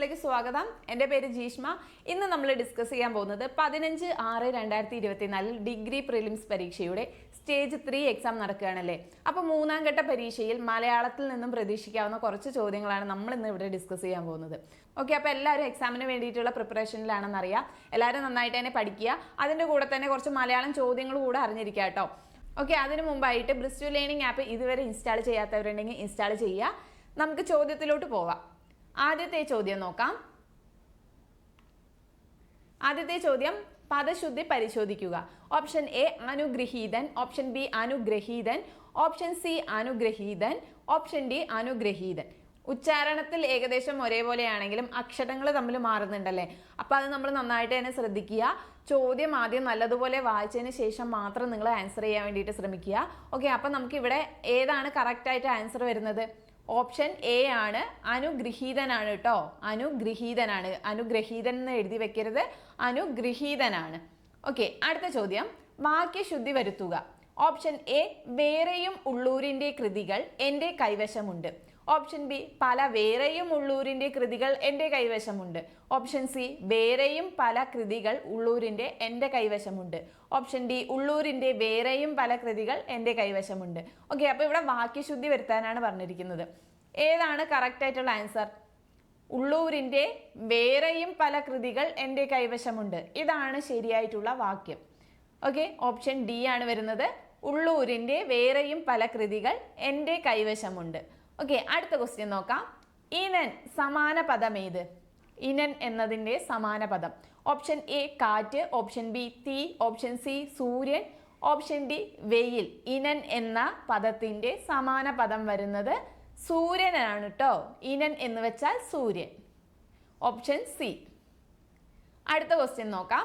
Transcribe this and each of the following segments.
ക്ലാസ്സിലേക്ക് സ്വാഗതം. എന്റെ പേര് ജീഷ്മ. ഇന്ന് നമ്മൾ ഡിസ്കസ് ചെയ്യാൻ പോകുന്നത് പതിനഞ്ച് ആറ് രണ്ടായിരത്തി ഇരുപത്തിനാലിൽ ഡിഗ്രി പ്രിലിംസ് പരീക്ഷയുടെ സ്റ്റേജ് ത്രീ എക്സാം നടക്കുകയാണല്ലേ? അപ്പോൾ മൂന്നാം ഘട്ട പരീക്ഷയിൽ മലയാളത്തിൽ നിന്നും പ്രതീക്ഷിക്കാവുന്ന കുറച്ച് ചോദ്യങ്ങളാണ് നമ്മൾ ഇന്ന് ഇവിടെ ഡിസ്കസ് ചെയ്യാൻ പോകുന്നത്. ഓക്കെ അപ്പോൾ എല്ലാവരും എക്സാമിന് വേണ്ടിയിട്ടുള്ള പ്രിപ്പറേഷനിലാണെന്നറിയാം എല്ലാവരും നന്നായിട്ട് തന്നെ പഠിക്കുക. അതിന്റെ കൂടെ തന്നെ കുറച്ച് മലയാളം ചോദ്യങ്ങൾ കൂടെ അറിഞ്ഞിരിക്കുക കേട്ടോ. ഓക്കെ അതിന് മുമ്പായിട്ട് ബ്രിസ്റ്റു ലേണിംഗ് ആപ്പ് ഇതുവരെ ഇൻസ്റ്റാൾ ചെയ്യാത്തവരുണ്ടെങ്കിൽ ഇൻസ്റ്റാൾ ചെയ്യുക. നമുക്ക് ചോദ്യത്തിലോട്ട് പോവാം. ആദ്യത്തെ ചോദ്യം നോക്കാം. ആദ്യത്തെ ചോദ്യം പദശുദ്ധി പരിശോധിക്കുക. ഓപ്ഷൻ എ അനുഗ്രഹീതൻ. ഓപ്ഷൻ ബി അനുഗ്രഹീതൻ. ഓപ്ഷൻ സി അനുഗ്രഹീതൻ. ഓപ്ഷൻ ഡി അനുഗ്രഹീതൻ. ഉച്ചാരണത്തിൽ ഏകദേശം ഒരേപോലെയാണെങ്കിലും അക്ഷരങ്ങൾ തമ്മിൽ മാറുന്നുണ്ടല്ലേ? അപ്പോൾ അത് നമ്മൾ നന്നായിട്ട് തന്നെ ശ്രദ്ധിക്കുക. ചോദ്യം ആദ്യം നല്ലതുപോലെ വായിച്ചതിന് ശേഷം മാത്രം നിങ്ങൾ ആൻസർ ചെയ്യാൻ വേണ്ടിയിട്ട് ശ്രമിക്കുക. ഓക്കെ അപ്പം നമുക്കിവിടെ ഏതാണ് കറക്റ്റായിട്ട് ആൻസർ വരുന്നത്? ഓപ്ഷൻ എ ആണ് അനുഗ്രഹീതനാണ് കേട്ടോ അനുഗ്രഹീതനാണ്. അനുഗ്രഹീതൻ എന്ന് എഴുതി വെക്കരുത്. അനുഗ്രഹീതനാണ്. ഓക്കെ അടുത്ത ചോദ്യം. വാക്യശുദ്ധി വരുത്തുക. ഓപ്ഷൻ എ വേറെയും ഉള്ളൂരിന്റെ കൃതികൾ എന്റെ കൈവശമുണ്ട്. ഓപ്ഷൻ ബി പല വേറെയും ഉള്ളൂരിന്റെ കൃതികൾ എന്റെ കൈവശമുണ്ട്. ഓപ്ഷൻ സി വേറെയും പല കൃതികൾ ഉള്ളൂരിന്റെ എന്റെ കൈവശമുണ്ട്. ഓപ്ഷൻ ഡി ഉള്ളൂരിന്റെ വേറെയും പല കൃതികൾ എന്റെ കൈവശമുണ്ട്. ഓക്കെ അപ്പോൾ ഇവിടെ വാക്യശുദ്ധി വരുത്താനാണ് പറഞ്ഞിരിക്കുന്നത്. ഏതാണ് കറക്റ്റ് ആയിട്ടുള്ള ആൻസർ ഉള്ളൂരിന്റെ വേറെയും പല കൃതികൾ എന്റെ കൈവശമുണ്ട്. ഇതാണ് ശരിയായിട്ടുള്ള വാക്യം. ഓക്കെ ഓപ്ഷൻ ഡി ആണ് വരുന്നത്. ഉള്ളൂരിന്റെ വേറെയും പല കൃതികൾ എന്റെ കൈവശമുണ്ട്. ഓക്കെ അടുത്ത ക്വസ്റ്റ്യൻ നോക്കാം. ഇനൻ സമാന പദം ഏത് ഇനൻ എന്നതിന്റെ സമാന പദം ഓപ്ഷൻ എ കാറ്റ്. ഓപ്ഷൻ ബി തീ. ഓപ്ഷൻ സി സൂര്യൻ. ഓപ്ഷൻ ഡി വെയിൽ. ഇനൻ എന്ന പദത്തിന്റെ സമാന പദം വരുന്നത് സൂര്യനാണ് കേട്ടോ ഇനൻ എന്ന് വെച്ചാൽ സൂര്യൻ. ഓപ്ഷൻ സി അടുത്ത ക്വസ്റ്റ്യൻ നോക്കാം.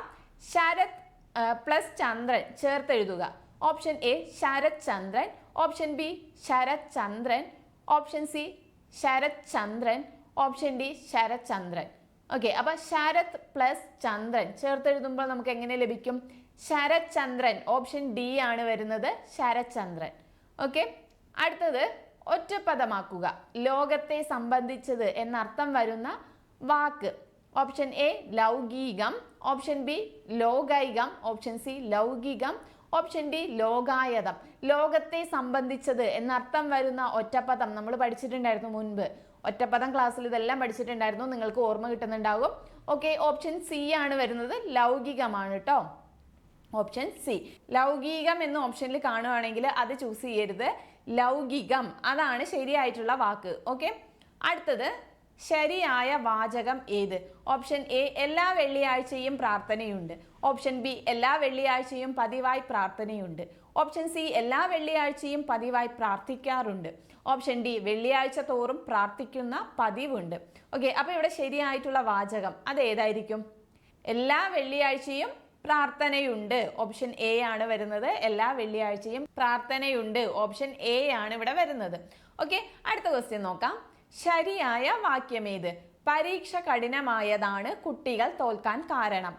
ശരത് പ്ലസ് ചന്ദ്രൻ ചേർത്തെഴുതുക. ഓപ്ഷൻ എ ശരത് ചന്ദ്രൻ. ഓപ്ഷൻ ബി ശരത് ചന്ദ്രൻ. ഓപ്ഷൻ സി ശരത് ചന്ദ്രൻ ഓപ്ഷൻ ഡി ശരത് ചന്ദ്രൻ ഓക്കെ അപ്പൊ ശരത് പ്ലസ് ചന്ദ്രൻ ചേർത്തെഴുതുമ്പോൾ നമുക്ക് എങ്ങനെ ലഭിക്കും? ശരത് ചന്ദ്രൻ ഓപ്ഷൻ ഡി ആണ് വരുന്നത് ശരത് ചന്ദ്രൻ ഓക്കെ അടുത്തത് ഒറ്റപ്പദമാക്കുക. ലോകത്തെ സംബന്ധിച്ചത് എന്നർത്ഥം വരുന്ന വാക്ക്. ഓപ്ഷൻ എ ലൗകികം. ഓപ്ഷൻ ബി ലോകൈകം. ഓപ്ഷൻ സി ലൗകികം. ഓപ്ഷൻ ഡി ലോകായതം. ലോകത്തെ സംബന്ധിച്ചത് എന്നർത്ഥം വരുന്ന ഒറ്റപ്പദം. നമ്മൾ പഠിച്ചിട്ടുണ്ടായിരുന്നു മുൻപ്. ഒറ്റപ്പദം ക്ലാസ്സിൽ ഇതെല്ലാം പഠിച്ചിട്ടുണ്ടായിരുന്നു. നിങ്ങൾക്ക് ഓർമ്മ കിട്ടുന്നുണ്ടാകും. ഓക്കെ ഓപ്ഷൻ സി ആണ് വരുന്നത്. ലൗകികമാണ് കേട്ടോ ഓപ്ഷൻ സി ലൗകികം എന്ന ഓപ്ഷനിൽ കാണുവാണെങ്കിൽ അത് ചൂസ് ചെയ്യരുത്. ലൗകികം. അതാണ് ശരിയായിട്ടുള്ള വാക്ക്. ഓക്കെ അടുത്തത് ശരിയായ വാചകം ഏത്? ഓപ്ഷൻ എ എല്ലാ വെള്ളിയാഴ്ചയും പ്രാർത്ഥനയുണ്ട്. ഓപ്ഷൻ ബി എല്ലാ വെള്ളിയാഴ്ചയും പതിവായി പ്രാർത്ഥനയുണ്ട്. ഓപ്ഷൻ സി എല്ലാ വെള്ളിയാഴ്ചയും പതിവായി പ്രാർത്ഥിക്കാറുണ്ട്. ഓപ്ഷൻ ഡി വെള്ളിയാഴ്ച തോറും പ്രാർത്ഥിക്കുന്ന പതിവുണ്ട്. ഓക്കെ അപ്പോൾ ഇവിടെ ശരിയായിട്ടുള്ള വാചകം അത് ഏതായിരിക്കും? എല്ലാ വെള്ളിയാഴ്ചയും പ്രാർത്ഥനയുണ്ട്. ഓപ്ഷൻ എ ആണ് വരുന്നത്. എല്ലാ വെള്ളിയാഴ്ചയും പ്രാർത്ഥനയുണ്ട്. ഓപ്ഷൻ എ ആണ് ഇവിടെ വരുന്നത്. ഓക്കെ അടുത്ത ക്വസ്റ്റ്യൻ നോക്കാം. ശരിയായ വാക്യമേത്? പരീക്ഷ കഠിനമായതാണ് കുട്ടികൾ തോൽക്കാൻ കാരണം.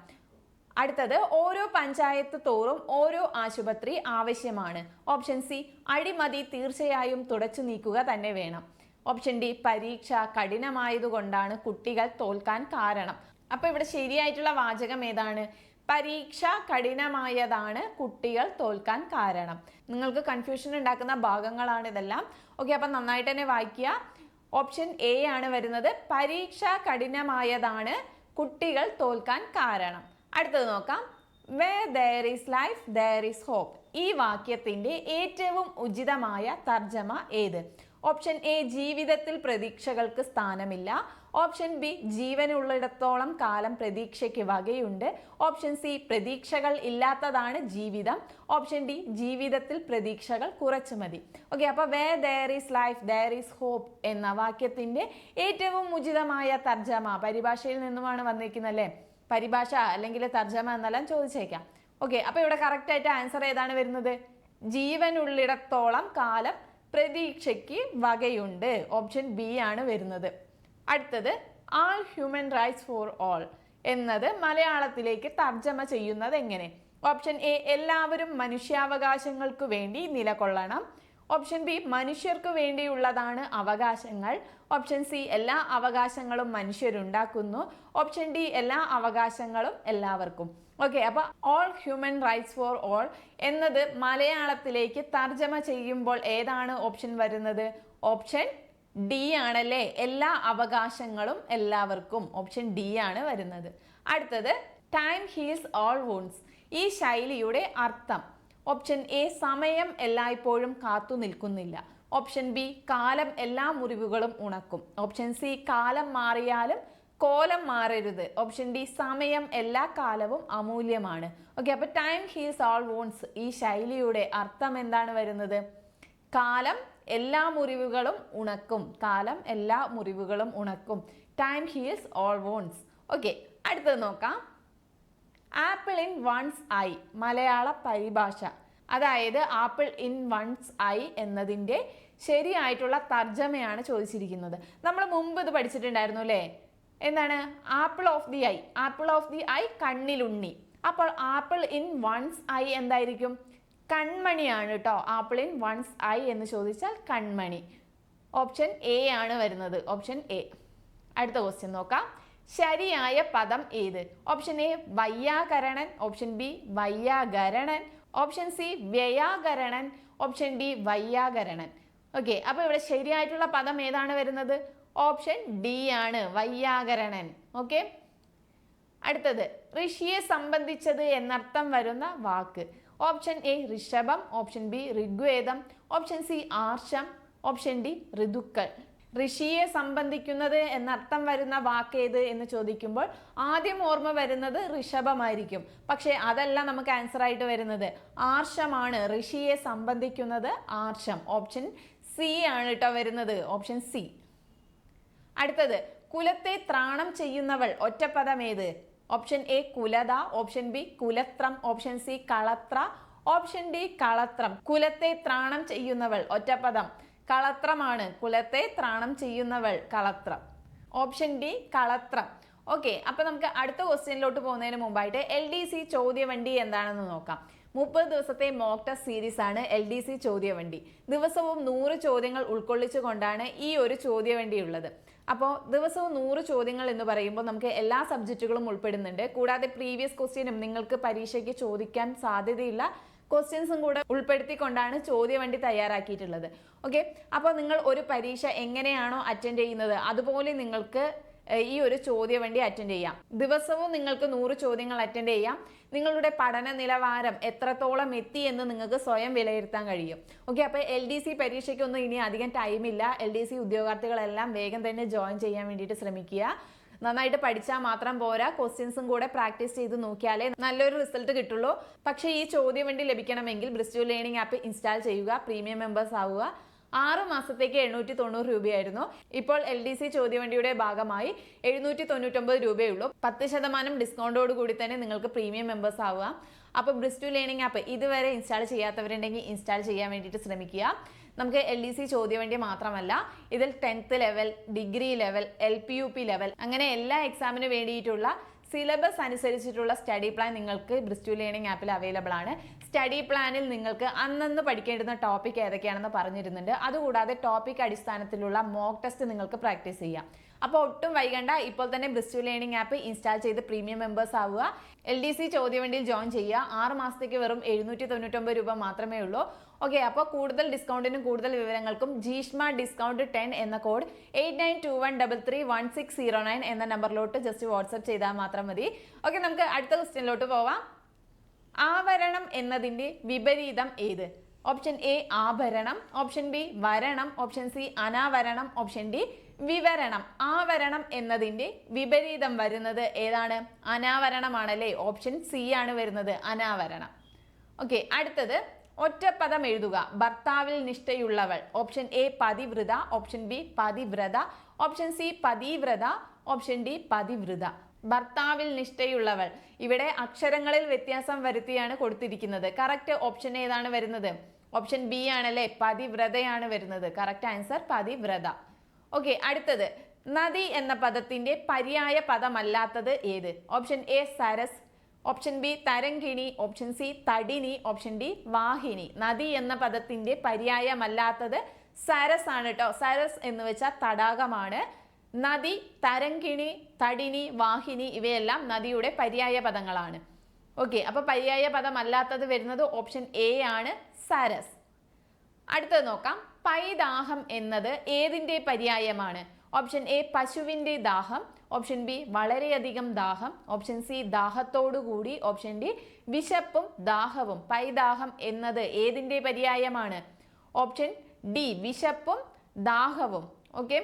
അടുത്തത് ഓരോ പഞ്ചായത്ത് തോറും ഓരോ ആശുപത്രി ആവശ്യമാണ്. ഓപ്ഷൻ സി അഴിമതി തീർച്ചയായും തുടച്ചു നീക്കുക തന്നെ വേണം. ഓപ്ഷൻ ഡി പരീക്ഷ കഠിനമായതുകൊണ്ടാണ് കുട്ടികൾ തോൽക്കാൻ കാരണം. അപ്പോൾ ഇവിടെ ശരിയായിട്ടുള്ള വാചകം ഏതാണ്? പരീക്ഷ കഠിനമായതാണ് കുട്ടികൾ തോൽക്കാൻ കാരണം. നിങ്ങൾക്ക് കൺഫ്യൂഷൻ ഉണ്ടാക്കുന്ന ഭാഗങ്ങളാണ് ഇതെല്ലാം. ഓക്കെ അപ്പം നന്നായിട്ട് തന്നെ വായിക്കുക. ഓപ്ഷൻ എ ആണ് വരുന്നത്. പരീക്ഷ കഠിനമായതാണ് കുട്ടികൾ തോൽക്കാൻ കാരണം. അടുത്തത് നോക്കാം. Where there is life there is hope ഈ വാക്യത്തിന്റെ ഏറ്റവും ഉചിതമായ തർജമ ഏത്? ഓപ്ഷൻ എ ജീവിതത്തിൽ പ്രതീക്ഷകൾക്ക് സ്ഥാനമില്ല. ഓപ്ഷൻ ബി ജീവനുള്ളിടത്തോളം കാലം പ്രതീക്ഷയ്ക്ക് വകയുണ്ട്. ഓപ്ഷൻ സി പ്രതീക്ഷകൾ ഇല്ലാത്തതാണ് ജീവിതം. ഓപ്ഷൻ ഡി ജീവിതത്തിൽ പ്രതീക്ഷകൾ കുറച്ചു മതി. ഓക്കെ അപ്പോൾ where there is life there is hope എന്ന വാക്യത്തിന്റെ ഏറ്റവും ഉചിതമായ തർജമ പരിഭാഷയിൽ നിന്നുമാണ് വന്നിരിക്കുന്നത് അല്ലേ പരിഭാഷ അല്ലെങ്കിൽ തർജമ എന്നെല്ലാം ചോദിച്ചേക്കാം. ഓക്കെ അപ്പോൾ ഇവിടെ കറക്റ്റ് ആയിട്ട് ആൻസർ ഏതാണ് വരുന്നത്? ജീവനുള്ളിടത്തോളം കാലം പ്രതീക്ഷയ്ക്ക് വകയുണ്ട്. ഓപ്ഷൻ ബി ആണ് വരുന്നത്. അടുത്തത് all human rights for all എന്നത് മലയാളത്തിലേക്ക് തർജമ ചെയ്യുന്നത് എങ്ങനെ? ഓപ്ഷൻ എ എല്ലാവരും മനുഷ്യാവകാശങ്ങൾക്ക് വേണ്ടി നിലകൊള്ളണം. ഓപ്ഷൻ ബി മനുഷ്യർക്ക് വേണ്ടിയുള്ളതാണ് അവകാശങ്ങൾ. ഓപ്ഷൻ സി എല്ലാ അവകാശങ്ങളും മനുഷ്യരുണ്ടാക്കുന്നു. ഓപ്ഷൻ ഡി എല്ലാ അവകാശങ്ങളും എല്ലാവർക്കും. ഓക്കെ അപ്പൊ all human rights for all എന്നത് മലയാളത്തിലേക്ക് തർജമ ചെയ്യുമ്പോൾ ഏതാണ് ഓപ്ഷൻ വരുന്നത്? ഓപ്ഷൻ ഡി ആണല്ലേ? എല്ലാ അവകാശങ്ങളും എല്ലാവർക്കും ഓപ്ഷൻ ഡി ആണ് വരുന്നത്. അടുത്തത് ടൈം ഹീൽസ് ഓൾ വൂൺസ് ഈ ശൈലിയുടെ അർത്ഥം. ഓപ്ഷൻ എ സമയം എല്ലായ്പ്പോഴും കാത്തു നിൽക്കുന്നില്ല. ഓപ്ഷൻ ബി കാലം എല്ലാ മുറിവുകളും ഉണക്കും. ഓപ്ഷൻ സി കാലം മാറിയാലും കോലം മാറരുത്. ഓപ്ഷൻ ഡി സമയം എല്ലാ കാലവും അമൂല്യമാണ്. ഓക്കെ അപ്പൊ ടൈം ഹീൽസ് ഓൾ വോൺസ് ഈ ശൈലിയുടെ അർത്ഥം എന്താണ് വരുന്നത്? കാലം എല്ലാ മുറിവുകളും ഉണക്കും. കാലം എല്ലാ മുറിവുകളും ഉണക്കും. Time heals all wounds okay അടുത്തത് നോക്കാം. ആപ്പിൾ ഇൻ വൺസ് ഐ മലയാള പരിഭാഷ. അതായത് ആപ്പിൾ ഇൻ വൺസ് ഐ എന്നതിന്റെ ശരിയായിട്ടുള്ള തർജമയാണ് ചോദിച്ചിരിക്കുന്നത്. നമ്മൾ മുമ്പ് ഇത് പഠിച്ചിട്ടുണ്ടായിരുന്നു അല്ലേ? എന്താണ്? Apple of the eye apple of the eye കണ്ണിലുണ്ണി. അപ്പോൾ ആപ്പിൾ ഇൻ വൺസ് ഐ എന്തായിരിക്കും? കൺമണിയാണ് കേട്ടോ ആപ്പിൾ ഇൻ വൺസ് ഐ എന്ന് ചോദിച്ചാൽ കൺമണി. ഓപ്ഷൻ എ ആണ് വരുന്നത്. ഓപ്ഷൻ എ അടുത്ത ക്വസ്റ്റ്യൻ നോക്കാം. ശരിയായ പദം ഏത്? ഓപ്ഷൻ എ വയ്യാകരണൻ. ഓപ്ഷൻ ബി വയ്യാകരണൻ. ഓപ്ഷൻ സി വ്യയാകരണൻ. ഓപ്ഷൻ ഡി വയ്യാകരണൻ. ഓക്കെ അപ്പോൾ ഇവിടെ ശരിയായിട്ടുള്ള പദം ഏതാണ് വരുന്നത്? ഓപ്ഷൻ ഡി ആണ് വയ്യാകരണൻ. ഓക്കെ അടുത്തത് ഋഷിയെ സംബന്ധിച്ചത് എന്നർത്ഥം വരുന്ന വാക്ക്. ഓപ്ഷൻ എ ഋഷഭം. ഓപ്ഷൻ ബി ഋഗ്വേദം. ഓപ്ഷൻ സി ആർഷം. ഓപ്ഷൻ ഡി ഋതുക്കൾ. ഋഷിയെ സംബന്ധിക്കുന്നത് എന്നർത്ഥം വരുന്ന വാക്ക് ഏത് എന്ന് ചോദിക്കുമ്പോൾ ആദ്യം ഓർമ്മ വരുന്നത് ഋഷഭമായിരിക്കും. പക്ഷേ അതല്ല നമുക്ക് ആൻസർ ആയിട്ട് വരുന്നത്. ആർഷമാണ് ഋഷിയെ സംബന്ധിക്കുന്നത് ആർഷം. ഓപ്ഷൻ സി ആണ് കേട്ടോ വരുന്നത്. ഓപ്ഷൻ സി അടുത്തത് കുലത്തെ ത്രാണം ചെയ്യുന്നവൾ ഒറ്റപ്പദം ഏത്? ഓപ്ഷൻ എ കുലത. ഓപ്ഷൻ ബി കുലത്രം. ഓപ്ഷൻ സി കളത്ര. ഓപ്ഷൻ ഡി കളത്രം. കുലത്തെ ത്രാണം ചെയ്യുന്നവൾ ഒറ്റപ്പദം. കളത്രമാണ്. കുലത്തെ ത്രാണം ചെയ്യുന്നവൾ കളത്രം. ഓപ്ഷൻ ഡി കളത്രം. ഓക്കെ അപ്പൊ നമുക്ക് അടുത്ത ക്വസ്റ്റ്യനിലോട്ട് പോകുന്നതിന് മുമ്പായിട്ട് എൽ ഡി സി ചോദ്യവണ്ടി എന്താണെന്ന് നോക്കാം. മുപ്പത് ദിവസത്തെ മോക്ക് ടെസ്റ്റ് സീരീസ് ആണ് എൽ ഡി സി ചോദ്യവണ്ടി. ദിവസവും നൂറ് ചോദ്യങ്ങൾ ഉൾക്കൊള്ളിച്ചുകൊണ്ടാണ് ഈ ഒരു ചോദ്യവണ്ടി ഉള്ളത്. അപ്പോൾ ദിവസവും നൂറ് ചോദ്യങ്ങൾ എന്ന് പറയുമ്പോൾ നമുക്ക് എല്ലാ സബ്ജക്റ്റുകളും ഉൾപ്പെടുന്നുണ്ട്. കൂടാതെ പ്രീവിയസ് ക്വസ്റ്റ്യനും നിങ്ങൾക്ക് പരീക്ഷയ്ക്ക് ചോദിക്കാൻ സാധ്യതയില്ല. ക്വസ്റ്റ്യൻസും കൂടെ ഉൾപ്പെടുത്തിക്കൊണ്ടാണ് ചോദ്യവണ്ടി തയ്യാറാക്കിയിട്ടുള്ളത്. ഓക്കെ അപ്പോൾ നിങ്ങൾ ഒരു പരീക്ഷ എങ്ങനെയാണോ അറ്റൻഡ് ചെയ്യുന്നത്? അതുപോലെ നിങ്ങൾക്ക് ഈ ഒരു ചോദ്യവണ്ടി അറ്റൻഡ് ചെയ്യാം. ദിവസവും നിങ്ങൾക്ക് നൂറ് ചോദ്യങ്ങൾ അറ്റൻഡ് ചെയ്യാം. നിങ്ങളുടെ പഠന നിലവാരം എത്രത്തോളം എത്തി എന്ന് നിങ്ങൾക്ക് സ്വയം വിലയിരുത്താൻ കഴിയും. ഓക്കെ അപ്പോൾ എൽ ഡി സി പരീക്ഷയ്ക്കൊന്നും ഇനി അധികം ടൈമില്ല എൽ ഡി സി ഉദ്യോഗാർത്ഥികളെല്ലാം വേഗം തന്നെ ജോയിൻ ചെയ്യാൻ വേണ്ടിയിട്ട് ശ്രമിക്കുക. നന്നായിട്ട് പഠിച്ചാൽ മാത്രം പോരാ. ക്വസ്റ്റ്യൻസും കൂടെ പ്രാക്ടീസ് ചെയ്ത് നോക്കിയാലേ നല്ലൊരു റിസൾട്ട് കിട്ടുള്ളൂ. പക്ഷേ ഈ ചോദ്യം വേണ്ടി ലഭിക്കണമെങ്കിൽ ബ്രിസ്റ്റു ലേണിംഗ് ആപ്പ് ഇൻസ്റ്റാൾ ചെയ്യുക. പ്രീമിയം മെമ്പേഴ്സ് ആവുക. ആറ് മാസത്തേക്ക് എണ്ണൂറ്റി തൊണ്ണൂറ് രൂപയായിരുന്നു. ഇപ്പോൾ എൽ ഡി സി ചോദ്യവണ്ടിയുടെ ഭാഗമായി എഴുന്നൂറ്റി തൊണ്ണൂറ്റൊമ്പത് രൂപയുള്ളൂ പത്ത് ശതമാനം ഡിസ്കൗണ്ടോട് കൂടി തന്നെ നിങ്ങൾക്ക് പ്രീമിയം മെമ്പേഴ്സ് ആവുക. അപ്പോൾ ബ്രിസ്റ്റു ലേണിംഗ് ആപ്പ് ഇതുവരെ ഇൻസ്റ്റാൾ ചെയ്യാത്തവരുണ്ടെങ്കിൽ ഇൻസ്റ്റാൾ ചെയ്യാൻ വേണ്ടിയിട്ട് ശ്രമിക്കുക. നമുക്ക് എൽ ഡി സി ചോദ്യവണ്ടി മാത്രമല്ല ഇതിൽ tenth level degree level L P U P level അങ്ങനെ എല്ലാ എക്സാമിന് വേണ്ടിയിട്ടുള്ള സിലബസ് അനുസരിച്ചിട്ടുള്ള സ്റ്റഡി പ്ലാൻ നിങ്ങൾക്ക് ബ്രിസ്റ്റു ലേണിംഗ് ആപ്പിൽ അവൈലബിൾ ആണ്. സ്റ്റഡി പ്ലാനിൽ നിങ്ങൾക്ക് അന്നന്ന് പഠിക്കേണ്ടുന്ന ടോപ്പിക് ഏതൊക്കെയാണെന്ന് പറഞ്ഞിരുന്നുണ്ട്. അതുകൂടാതെ ടോപ്പിക് അടിസ്ഥാനത്തിലുള്ള മോക്ക് ടെസ്റ്റ് നിങ്ങൾക്ക് പ്രാക്ടീസ് ചെയ്യാം. അപ്പോൾ ഒട്ടും വൈകണ്ട. ഇപ്പോൾ തന്നെ ബ്രിസ്റ്റു ലേണിംഗ് ആപ്പ് ഇൻസ്റ്റാൾ ചെയ്ത് പ്രീമിയം മെമ്പേഴ്സ് ആവുക. എൽ ഡി സി ചോദ്യവണ്ടിയിൽ ജോയിൻ ചെയ്യുക. ആറ് മാസത്തേക്ക് വെറും എഴുന്നൂറ്റി തൊണ്ണൂറ്റൊമ്പത് രൂപ മാത്രമേ ഉള്ളൂ. ഓക്കെ അപ്പോൾ കൂടുതൽ ഡിസ്കൗണ്ടിനും കൂടുതൽ വിവരങ്ങൾക്കും ജീഷ്മ ഡിസ്കൗണ്ട് ടെൻ എന്ന code eight nine two one double three one six zero nine എന്ന നമ്പറിലോട്ട് ജസ്റ്റ് വാട്സപ്പ് ചെയ്താൽ മാത്രം മതി. ഓക്കെ നമുക്ക് അടുത്ത ക്വസ്റ്റ്യനിലോട്ട് പോവാം. ആവരണം എന്നതിന്റെ വിപരീതം ഏത്? ഓപ്ഷൻ എ ആഭരണം. ഓപ്ഷൻ ബി വരണം. ഓപ്ഷൻ സി അനാവരണം. ഓപ്ഷൻ ഡി വിവരണം. ആവരണം എന്നതിന്റെ വിപരീതം വരുന്നത് ഏതാണ്? അനാവരണമാണല്ലേ? ഓപ്ഷൻ സി ആണ് വരുന്നത് അനാവരണം. ഓക്കെ അടുത്തത്. ഒറ്റപ്പദം എഴുതുക. ഭർത്താവിൽ നിഷ്ഠയുള്ളവൾ. ഓപ്ഷൻ എ പതിവ്രത. ഓപ്ഷൻ ബി പതിവ്രത. ഓപ്ഷൻ സി പതിവ്രത. ഓപ്ഷൻ ഡി പതിവ്രത. ഭർത്താവിൽ നിഷ്ഠയുള്ളവൾ. ഇവിടെ അക്ഷരങ്ങളിൽ വ്യത്യാസം വരുത്തിയാണ് കൊടുത്തിരിക്കുന്നത്. കറക്റ്റ് ഓപ്ഷൻ ഏതാണ് വരുന്നത്? ഓപ്ഷൻ ബി ആണല്ലേ? പതിവ്രതയാണ് വരുന്നത്. Correct answer Pativrata. ഓക്കെ അടുത്തത്. നദി എന്ന പദത്തിന്റെ പര്യായ പദമല്ലാത്തത് ഏത്? ഓപ്ഷൻ എ സരസ്. ഓപ്ഷൻ ബി തരങ്കിണി ഓപ്ഷൻ സി തടിനി. ഓപ്ഷൻ ഡി വാഹിനി. നദി എന്ന പദത്തിന്റെ പര്യായമല്ലാത്തത് സരസ് ആണ് കേട്ടോ സരസ് എന്ന് വെച്ചാൽ തടാകമാണ്. നദി തരങ്കിണി തടിനി വാഹിനി ഇവയെല്ലാം നദിയുടെ പര്യായ പദങ്ങളാണ്. ഓക്കെ അപ്പൊ പര്യായ പദം അല്ലാത്തത് വരുന്നത് ഓപ്ഷൻ എ ആണ് സരസ്. അടുത്തത് നോക്കാം. പൈദാഹം എന്നത് ഏതിന്റെ പര്യായമാണ്? ഓപ്ഷൻ എ പശുവിന്റെ ദാഹം. ഓപ്ഷൻ ബി വളരെയധികം ദാഹം. ഓപ്ഷൻ സി ദാഹത്തോടു കൂടി. ഓപ്ഷൻ ഡി വിശപ്പും ദാഹവും. പൈദാഹം എന്നത് ഏതിന്റെ പര്യായമാണ്? ഓപ്ഷൻ ഡി വിശപ്പും ദാഹവും. ഓക്കെ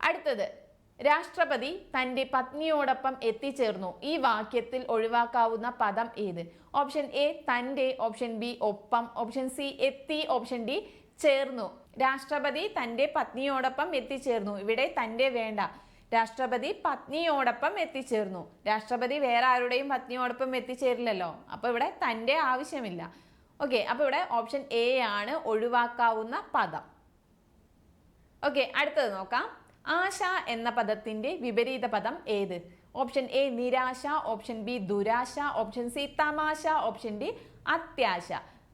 അടുത്തത് രാഷ്ട്രപതി തന്റെ പത്നിയോടൊപ്പം എത്തിച്ചേർന്നു. ഈ വാക്യത്തിൽ ഒഴിവാക്കാവുന്ന പദം ഏത്? ഓപ്ഷൻ എ തന്റെ ഓപ്ഷൻ ബി ഒപ്പം ഓപ്ഷൻ സി എത്തി ഓപ്ഷൻ ഡി ചേർന്നു. രാഷ്ട്രപതി തന്റെ പത്നിയോടൊപ്പം എത്തിച്ചേർന്നു. ഇവിടെ തന്റെ വേണ്ട. രാഷ്ട്രപതി പത്നിയോടൊപ്പം എത്തിച്ചേർന്നു. രാഷ്ട്രപതി വേറെ ആരുടെയും പത്നിയോടൊപ്പം എത്തിച്ചേരില്ലല്ലോ. അപ്പോൾ ഇവിടെ തന്റെ ആവശ്യമില്ല. ഓക്കെ അപ്പോൾ ഇവിടെ ഓപ്ഷൻ എ ആണ് ഒഴിവാക്കാവുന്ന പദം. ഓക്കെ അടുത്തത് നോക്കാം. ആശ എന്ന പദത്തിന്റെ വിപരീത പദം ഏത്? ഓപ്ഷൻ എ നിരാശ ഓപ്ഷൻ ബി ദുരാശ ഓപ്ഷൻ സി തമാശ ഓപ്ഷൻ ഡി അത്യാശ.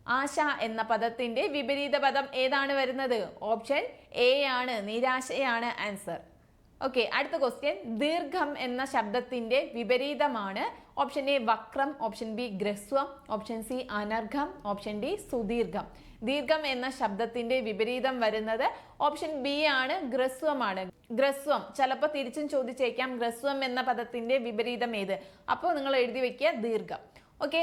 ആശ എന്ന പദത്തിന്റെ വിപരീത പദം ഏതാണ് വരുന്നത്? ഓപ്ഷൻ എ ആണ് നിരാശയാണ് ആൻസർ ഓക്കെ അടുത്ത ക്വസ്റ്റ്യൻ ദീർഘം എന്ന ശബ്ദത്തിന്റെ വിപരീതമാണ്. ഓപ്ഷൻ എ വക്രം. ഓപ്ഷൻ ബി ഗ്രസ്വം ഓപ്ഷൻ സി അനർഘം. ഓപ്ഷൻ ഡി സുദീർഘം. ദീർഘം എന്ന ശബ്ദത്തിന്റെ വിപരീതം വരുന്നത് ഓപ്ഷൻ ബി ആണ് ഗ്രസ്വമാണ് ഗ്രസ്വം ചിലപ്പോൾ തിരിച്ചും ചോദിച്ചേക്കാം ഗ്രസ്വം എന്ന പദത്തിന്റെ വിപരീതം ഏത്? അപ്പോൾ നിങ്ങൾ എഴുതി വെക്കുക ദീർഘം. ഓക്കെ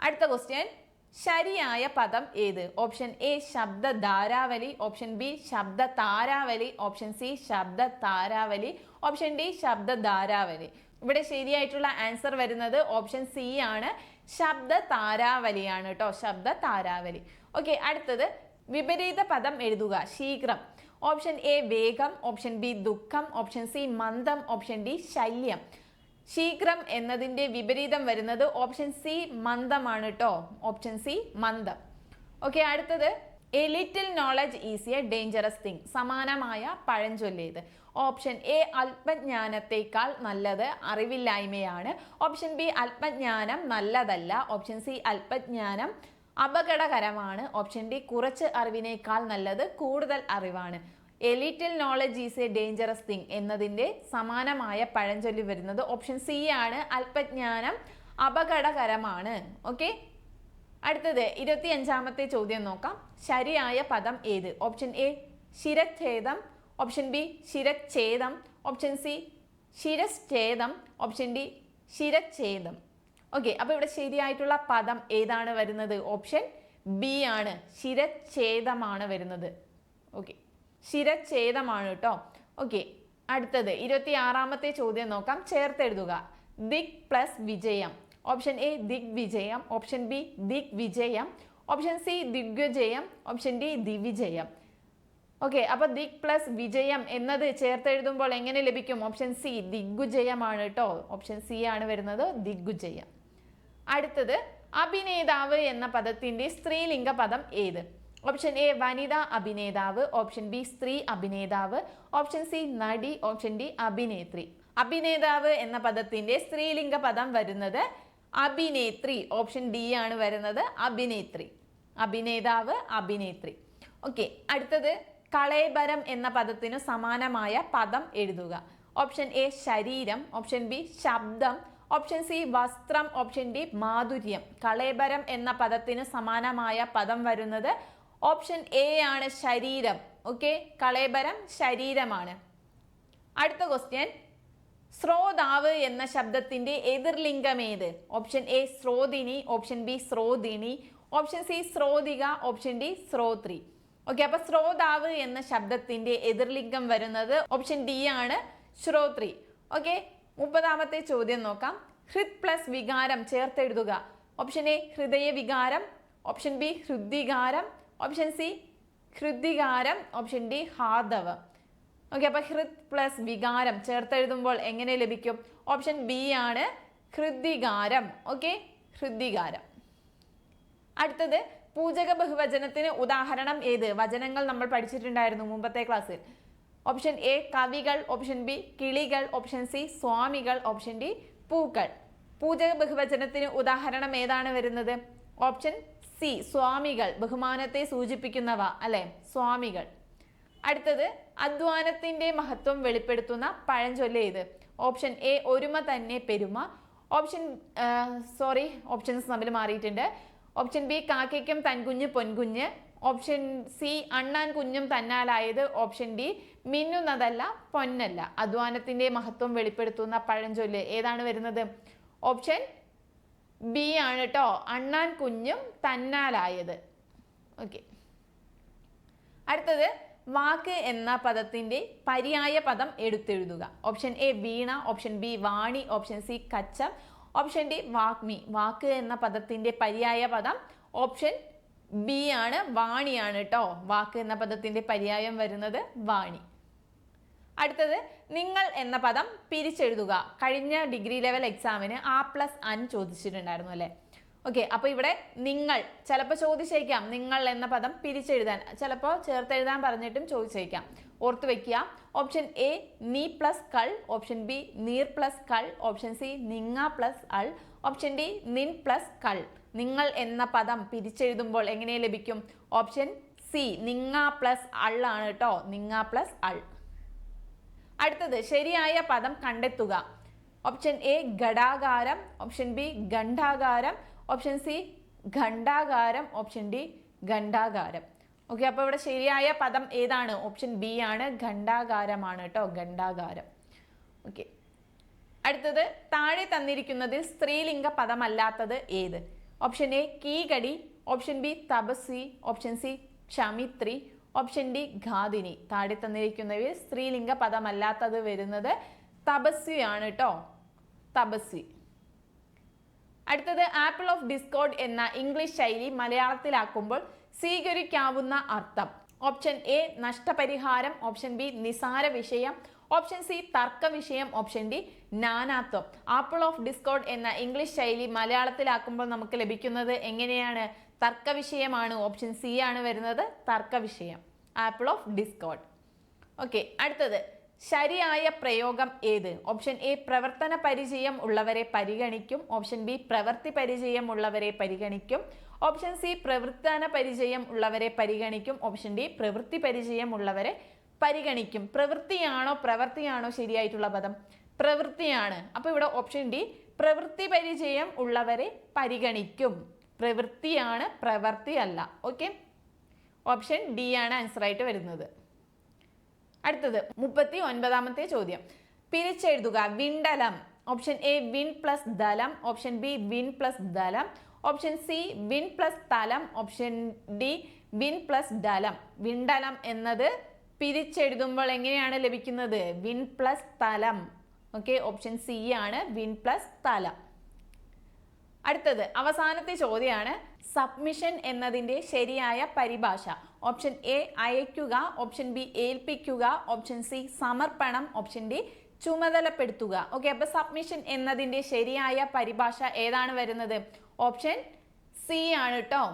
അടുത്ത ക്വസ്റ്റ്യൻ ശരിയായ പദം ഏത്? ഓപ്ഷൻ എ ശബ്ദ ധാരാവലി ഓപ്ഷൻ ബി ശബ്ദ താരാവലി ഓപ്ഷൻ സി ശബ്ദ താരാവലി ഓപ്ഷൻ ഡി ശബ്ദ ധാരാവലി ഇവിടെ ശരിയായിട്ടുള്ള ആൻസർ വരുന്നത് ഓപ്ഷൻ സി ആണ്. ശബ്ദ താരാവലിയാണ് കേട്ടോ. ശബ്ദ താരാവലി ഓക്കെ അടുത്തത് വിപരീത പദം എഴുതുക. ശീഘ്രം. ഓപ്ഷൻ എ വേഗം. ഓപ്ഷൻ ബി ദുഃഖം. ഓപ്ഷൻ സി മന്ദം. ഓപ്ഷൻ ഡി ശല്യം. ശീഘ്രം എന്നതിന്റെ വിപരീതം വരുന്നത് ഓപ്ഷൻ സി മന്ദമാണ് കേട്ടോ ഓപ്ഷൻ സി മന്ദം. ഓക്കെ അടുത്തത്. A little knowledge is a dangerous thing. സമാനമായ പഴഞ്ചൊല്ലേത്. ഓപ്ഷൻ എ അല്പജ്ഞാനത്തേക്കാൾ നല്ലത് അറിവില്ലായ്മയാണ്. ഓപ്ഷൻ ബി അല്പജ്ഞാനം നല്ലതല്ല. ഓപ്ഷൻ സി അല്പജ്ഞാനം അപകടകരമാണ്. ഓപ്ഷൻ ഡി കുറച്ച് അറിവിനേക്കാൾ നല്ലത് കൂടുതൽ അറിവാണ്. A little knowledge is a dangerous thing എന്നതിന്റെ സമാനമായ പഴഞ്ചൊല്ലി വരുന്നത് ഓപ്ഷൻ സി ആണ്. അല്പജ്ഞാനം അപകടകരമാണ്. ഓക്കെ അടുത്തത് ഇരുപത്തി അഞ്ചാമത്തെ ചോദ്യം നോക്കാം. ശരിയായ പദം ഏത്? ഓപ്ഷൻ എ ശിരഛേദം ഓപ്ഷൻ ബി ശിരച്ഛേദം. ഓപ്ഷൻ സി ശിരഛേദം ഓപ്ഷൻ ഡി ശിരച്ഛേദം. ഓക്കെ അപ്പോൾ ഇവിടെ ശരിയായിട്ടുള്ള പദം ഏതാണ് വരുന്നത്? ഓപ്ഷൻ ബി ആണ്. ശിരച്ഛേദമാണ് വരുന്നത്. ഓക്കെ ശിരച്ഛേദമാണ് കേട്ടോ ഓക്കെ അടുത്തത് ഇരുപത്തി ആറാമത്തെ ചോദ്യം നോക്കാം. ചേർത്തെഴുതുക. ദിക് പ്ലസ് വിജയം. ഓപ്ഷൻ എ ദിഗ് വിജയം. ഓപ്ഷൻ ബി ദിഗ് വിജയം. ഓപ്ഷൻ സി ദിഗ്വിജയം. ഓപ്ഷൻ ഡി ദിവിജയം. ഓക്കെ അപ്പൊ ദിഗ് പ്ലസ് വിജയം എന്നത് ചേർത്തെഴുതുമ്പോൾ എങ്ങനെ ലഭിക്കും? ഓപ്ഷൻ സി ദിഗ്വിജയമാണ് കേട്ടോ ഓപ്ഷൻ സി ആണ് വരുന്നത് ദിഗ്വിജയം. അടുത്തത് അഭിനേതാവ് എന്ന പദത്തിന്റെ സ്ത്രീലിംഗ പദം ഏത്? ഓപ്ഷൻ എ വനിതാ അഭിനേതാവ് ഓപ്ഷൻ ബി സ്ത്രീ അഭിനേതാവ് ഓപ്ഷൻ സി നടി ഓപ്ഷൻ ഡി അഭിനേത്രി. അഭിനേതാവ് എന്ന പദത്തിന്റെ സ്ത്രീലിംഗ പദം വരുന്നത് അഭിനേത്രി ഓപ്ഷൻ ഡി ആണ് വരുന്നത് അഭിനേത്രി. അഭിനേതാവ് അഭിനേത്രി. ഓക്കെ അടുത്തത് കളേബരം എന്ന പദത്തിനു സമാനമായ പദം എഴുതുക. ഓപ്ഷൻ എ ശരീരം ഓപ്ഷൻ ബി ശബ്ദം ഓപ്ഷൻ സി വസ്ത്രം ഓപ്ഷൻ ഡി മാധുര്യം. കളേബരം എന്ന പദത്തിന് സമാനമായ പദം വരുന്നത് ഓപ്ഷൻ എ ആണ് ശരീരം. ഓക്കെ കളേബരം ശരീരമാണ്. അടുത്ത ക്വസ്റ്റ്യൻ സ്രോതാവ് എന്ന ശബ്ദത്തിന്റെ എതിർലിംഗം ഏത്? ഓപ്ഷൻ എ സ്രോതിനി ഓപ്ഷൻ ബി ശ്രോതിണി ഓപ്ഷൻ സി സ്രോതിക ഓപ്ഷൻ ഡി സ്രോത്രി ഓക്കെ അപ്പൊ സ്രോതാവ് എന്ന ശബ്ദത്തിന്റെ എതിർലിംഗം വരുന്നത് ഓപ്ഷൻ ഡി ആണ് ശ്രോത്രി. ഓക്കെ മുപ്പതാമത്തെ ചോദ്യം നോക്കാം. ഹൃത് പ്ലസ് വികാരം ചേർത്തെഴുതുക. ഓപ്ഷൻ എ ഹൃദയ വികാരം ഓപ്ഷൻ ബി ഹൃദ്വികാരം ഓപ്ഷൻ സി ഹൃദ്വികാരം. ഓപ്ഷൻ ഡി ഹാർദവ് ഓക്കെ അപ്പൊ ഹൃദ് പ്ലസ് വികാരം ചേർത്തെഴുതുമ്പോൾ എങ്ങനെ ലഭിക്കും? ഓപ്ഷൻ ബി ആണ് ഹൃദ്വികാരം. ഓക്കെ ഹൃദ്വികാരം. അടുത്തത് പൂജക ബഹുവചനത്തിന് ഉദാഹരണം ഏത്? വചനങ്ങൾ നമ്മൾ പഠിച്ചിട്ടുണ്ടായിരുന്നു മുമ്പത്തെ ക്ലാസ്സിൽ. ഓപ്ഷൻ എ കവികൾ. ഓപ്ഷൻ ബി കിളികൾ. ഓപ്ഷൻ സി സ്വാമികൾ. ഓപ്ഷൻ ഡി പൂക്കൾ. പൂജക ബഹുവചനത്തിന് ഉദാഹരണം ഏതാണ് വരുന്നത്? ഓപ്ഷൻ സി സ്വാമികൾ ബഹുമാനത്തെ സൂചിപ്പിക്കുന്നവ അല്ലെ? സ്വാമികൾ. അടുത്തത് അധ്വാനത്തിന്റെ മഹത്വം വെളിപ്പെടുത്തുന്ന പഴഞ്ചൊല്ല ഏത്? ഓപ്ഷൻ എ ഒരുമ തന്നെ പെരുമ. ഓപ്ഷൻ സോറി ഓപ്ഷൻസ് തമ്മിൽ മാറിയിട്ടുണ്ട്. ഓപ്ഷൻ ബി കാക്കയ്ക്കും തൻകുഞ്ഞ് പൊൻകുഞ്ഞ്. ഓപ്ഷൻ സി അണ്ണാൻ കുഞ്ഞും തന്നാലായത്. Option D മിന്നുന്നതല്ല പൊന്നല്ല. അധ്വാനത്തിന്റെ മഹത്വം വെളിപ്പെടുത്തുന്ന പഴഞ്ചൊല്ല് ഏതാണ് വരുന്നത്? ഓപ്ഷൻ ബി ആണ് കേട്ടോ അണ്ണാൻ കുഞ്ഞും തന്നാലായത്. ഓക്കെ അടുത്തത് വാക്ക് എന്ന പദത്തിന്റെ പര്യായ പദം എടുത്തെഴുതുക. ഓപ്ഷൻ എ വീണ ഓപ്ഷൻ ബി വാണി ഓപ്ഷൻ സി കച്ചം ഓപ്ഷൻ ഡി വാക്മി വാക്ക് എന്ന പദത്തിന്റെ പര്യായ പദം ഓപ്ഷൻ ബി ആണ് വാണിയാണ് കേട്ടോ വാക്ക് എന്ന പദത്തിന്റെ പര്യായം വരുന്നത് വാണി. അടുത്തത് നിങ്ങൾ എന്ന പദം പിരിച്ചെഴുതുക. കഴിഞ്ഞ ഡിഗ്രി ലെവൽ എക്സാമിന് ആ പ്ലസ് അൻ ചോദിച്ചിട്ടുണ്ടായിരുന്നു അല്ലേ? ഓക്കെ അപ്പോൾ ഇവിടെ നിങ്ങൾ ചിലപ്പോൾ ചോദിച്ചേക്കാം നിങ്ങൾ എന്ന പദം പിരിച്ചെഴുതാൻ. ചിലപ്പോൾ ചേർത്തെഴുതാൻ പറഞ്ഞിട്ടും ചോദിച്ചേക്കാം. ഓർത്ത് വെക്കുക ഓപ്ഷൻ എ നീ പ്ലസ് കൾ ഓപ്ഷൻ ബി നീർ പ്ലസ് കൾ ഓപ്ഷൻ സി നിങ്ങ പ്ലസ് അൾ ഓപ്ഷൻ ഡി നിൻ പ്ലസ് കൾ. നിങ്ങൾ എന്ന പദം പിരിച്ചെഴുതുമ്പോൾ എങ്ങനെ ലഭിക്കും? ഓപ്ഷൻ സി നിങ്ങ പ്ലസ് അൾ ആണ് കേട്ടോ നിങ്ങ പ്ലസ് അൾ. അടുത്തത് ശരിയായ പദം കണ്ടെത്തുക. ഓപ്ഷൻ എ ഘടാകാരം. ഓപ്ഷൻ ബി ഖണ്ഡാകാരം ഓപ്ഷൻ സി ഖണ്ഡാകാരം ഓപ്ഷൻ ഡി ഖണ്ഡാകാരം ഓക്കെ അപ്പോൾ ഇവിടെ ശരിയായ പദം ഏതാണ്? ഓപ്ഷൻ ബി ആണ്. ഖണ്ഡാകാരമാണ് കേട്ടോ. ഖണ്ഡാകാരം ഓക്കെ അടുത്തത് താഴെ തന്നിരിക്കുന്നതിൽ സ്ത്രീലിംഗ പദമല്ലാത്തത് ഏത്? ഓപ്ഷൻ എ കീകടി. ഓപ്ഷൻ ബി തപസ്വി. ഓപ്ഷൻ സി ക്ഷമിത്രി ഓപ്ഷൻ ഡി ഘാതിനി. താഴെ തന്നിരിക്കുന്നവയിൽ സ്ത്രീലിംഗ പദമല്ലാത്തത് വരുന്നത് തപസ്വിയാണ് കേട്ടോ തപസ്വി. അടുത്തത് ആപ്പിൾ ഓഫ് ഡിസ്കോഡ് എന്ന ഇംഗ്ലീഷ് ശൈലി മലയാളത്തിലാക്കുമ്പോൾ സ്വീകരിക്കാവുന്ന അർത്ഥം. ഓപ്ഷൻ എ നഷ്ടപരിഹാരം. ഓപ്ഷൻ ബി നിസാര വിഷയം. ഓപ്ഷൻ സി തർക്ക വിഷയം. ഓപ്ഷൻ ഡി നാനാത്വം. ആപ്പിൾ ഓഫ് ഡിസ്കോഡ് എന്ന ഇംഗ്ലീഷ് ശൈലി മലയാളത്തിലാക്കുമ്പോൾ നമുക്ക് ലഭിക്കുന്നത് എങ്ങനെയാണ്? തർക്ക വിഷയമാണ് ഓപ്ഷൻ സി ആണ് വരുന്നത്. തർക്കവിഷയം. ആപ്പിൾ ഓഫ് ഡിസ്കോഡ് ഓക്കെ അടുത്തത്. ശരിയായ പ്രയോഗം ഏത്? ഓപ്ഷൻ എ പ്രവർത്തന പരിചയം ഉള്ളവരെ പരിഗണിക്കും. ഓപ്ഷൻ ബി പ്രവൃത്തി പരിചയം ഉള്ളവരെ പരിഗണിക്കും. ഓപ്ഷൻ സി പ്രവർത്തന പരിചയം ഉള്ളവരെ പരിഗണിക്കും. ഓപ്ഷൻ ഡി പ്രവൃത്തി പരിചയം ഉള്ളവരെ പരിഗണിക്കും. പ്രവൃത്തിയാണോ പ്രവൃത്തിയാണോ ശരിയായിട്ടുള്ള പദം? പ്രവൃത്തിയാണ്. അപ്പോൾ ഇവിടെ ഓപ്ഷൻ ഡി പ്രവൃത്തി പരിചയം ഉള്ളവരെ പരിഗണിക്കും. പ്രവൃത്തിയാണ് പ്രവൃത്തി അല്ല. ഓക്കെ ഓപ്ഷൻ ഡി ആണ് ആൻസർ ആയിട്ട് വരുന്നത്. അടുത്തത് മുപ്പത്തി ഒൻപതാമത്തെ ചോദ്യം. പിരിച്ചെഴുതുക വിണ്ടലം. ഓപ്ഷൻ എ വിൻ പ്ലസ് ദലം. ഓപ്ഷൻ ബി വിൻ പ്ലസ് ദലം. ഓപ്ഷൻ സി വിൻ പ്ലസ് തലം. ഓപ്ഷൻ ഡി വിൻ പ്ലസ് ഡലം വിണ്ടലം എന്നത് പിരിച്ചെഴുതുമ്പോൾ എങ്ങനെയാണ് ലഭിക്കുന്നത്? വിൻ പ്ലസ് തലം. ഓക്കെ ഓപ്ഷൻ സി ആണ് വിൻ പ്ലസ് തലം. അടുത്തത് അവസാനത്തെ ചോദ്യമാണ് സബ്മിഷൻ എന്നതിന്റെ ശരിയായ പരിഭാഷ. ഓപ്ഷൻ എ അയക്കുക ഓപ്ഷൻ ബി ഏൽപ്പിക്കുക. ഓപ്ഷൻ സി സമർപ്പണം. Option D ചുമതലപ്പെടുത്തുക. ഓക്കെ അപ്പൊ സബ്മിഷൻ എന്നതിന്റെ ശരിയായ പരിഭാഷ ഏതാണ് വരുന്നത്? ഓപ്ഷൻ സി ആണ് കേട്ടോ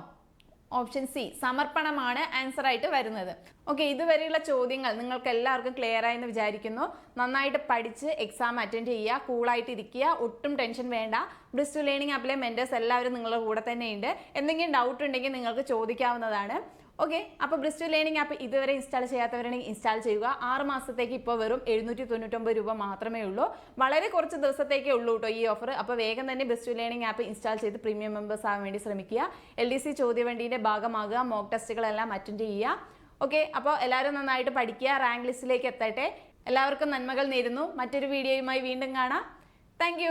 ഓപ്ഷൻ സി സമർപ്പണമാണ് ആൻസർ ആയിട്ട് വരുന്നത്. ഓക്കെ ഇതുവരെയുള്ള ചോദ്യങ്ങൾ നിങ്ങൾക്ക് എല്ലാവർക്കും ക്ലിയർ ആയെന്ന് വിചാരിക്കുന്നു. നന്നായിട്ട് പഠിച്ച് എക്സാം അറ്റൻഡ് ചെയ്യുക കൂളായിട്ട് ഇരിക്കുക ഒട്ടും ടെൻഷൻ വേണ്ട. ബ്രിസ്റ്റു ലേണിംഗ് ആപ്പിലെ മെന്റേഴ്സ് എല്ലാവരും നിങ്ങളുടെ കൂടെ തന്നെയുണ്ട്. എന്തെങ്കിലും ഡൗട്ട് ഉണ്ടെങ്കിൽ നിങ്ങൾക്ക് ചോദിക്കാവുന്നതാണ്. ഓക്കെ അപ്പോൾ ബ്രിസ്റ്റു ലേണിംഗ് ആപ്പ് ഇതുവരെ ഇൻസ്റ്റാൾ ചെയ്യാത്തവരാണെങ്കിൽ ഇൻസ്റ്റാൾ ചെയ്യുക. ആറ് മാസത്തേക്ക് ഇപ്പോൾ വെറും എഴുന്നൂറ്റി തൊണ്ണൂറ്റൊമ്പത് രൂപ മാത്രമേ ഉള്ളൂ. വളരെ കുറച്ച് ദിവസത്തേക്കേ ഉള്ളൂ കേട്ടോ ഈ ഓഫർ അപ്പോൾ വേഗം തന്നെ ബ്രിസ്റ്റു ലേണിംഗ് ആപ്പ് ഇൻസ്റ്റാൾ ചെയ്ത് പ്രീമിയം മെമ്പേഴ്സ് ആവാൻ വേണ്ടി ശ്രമിക്കുക. എൽ ഡി സി ചോദ്യവണ്ടിയുടെ ഭാഗമാകുക മോക്ക് ടെസ്റ്റുകളെല്ലാം അറ്റൻഡ് ചെയ്യുക. ഓക്കെ അപ്പോൾ എല്ലാവരും നന്നായിട്ട് പഠിക്കുക റാങ്ക് ലിസ്റ്റിലേക്ക് എത്തട്ടെ. എല്ലാവർക്കും നന്മകൾ നേരുന്നു. മറ്റൊരു വീഡിയോയുമായി വീണ്ടും കാണാം. താങ്ക്